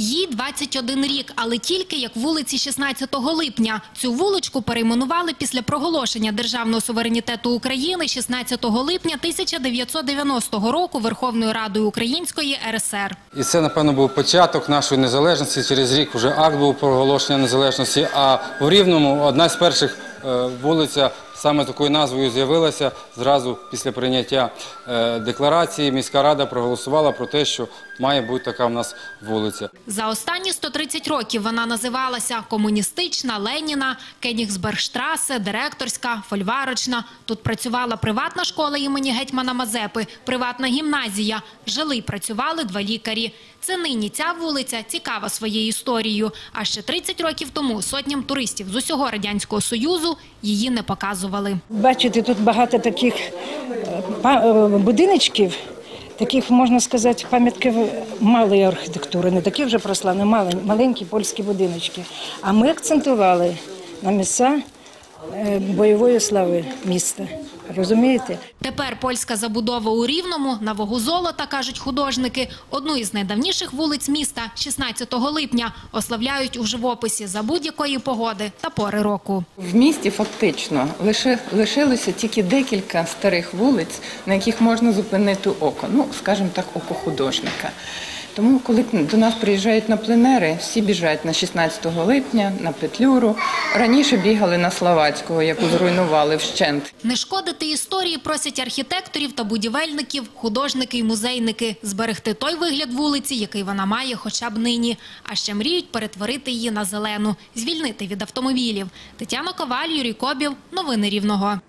Їй 21 рік, але тільки як вулиці 16 липня. Цю вуличку перейменували після проголошення державного суверенітету України 16 липня 1990 року Верховною Радою Української РСР. І це, напевно, був початок нашої незалежності. Через рік вже акт був проголошення незалежності. А в Рівному одна з перших е, вулиця саме такою назвою з'явилася зразу після прийняття е, декларації. Міська рада проголосувала про те, що має бути така в нас вулиця. За останні 130 років вона називалася комуністична, Леніна, Кенігсбергштрасе, директорська, фольварочна. Тут працювала приватна школа імені гетьмана Мазепи, приватна гімназія. Жили й працювали два лікарі. Це нині ця вулиця цікава своєю історією. А ще 30 років тому сотням туристів з усього радянського союзу її не показували. Бачите, тут багато таких е, е, будиночків, таких, можна сказати, пам'ятки малої архітектури, не такі вже прославні, маленькі польські будиночки. А ми акцентували на місця бойової слави міста. Розумієте? Тепер польська забудова у Рівному на вагу золота, кажуть художники, одну із найдавніших вулиць міста 16 липня ославляють у живописі за будь-якої погоди та пори року. В місті фактично лише лишилося тільки декілька старих вулиць, на яких можна зупинити око. Ну, скажімо так, око художника. Тому, коли до нас приїжджають на пленери, всі біжать на 16 липня, на Петлюру. Раніше бігали на Словацького, яку зруйнували вщент. Не шкодити історії просять архітекторів та будівельників, художники й музейники зберегти той вигляд вулиці, який вона має хоча б нині. А ще мріють перетворити її на зелену, звільнити від автомобілів. Тетяна Коваль, Юрій Кобів. Новини Рівного.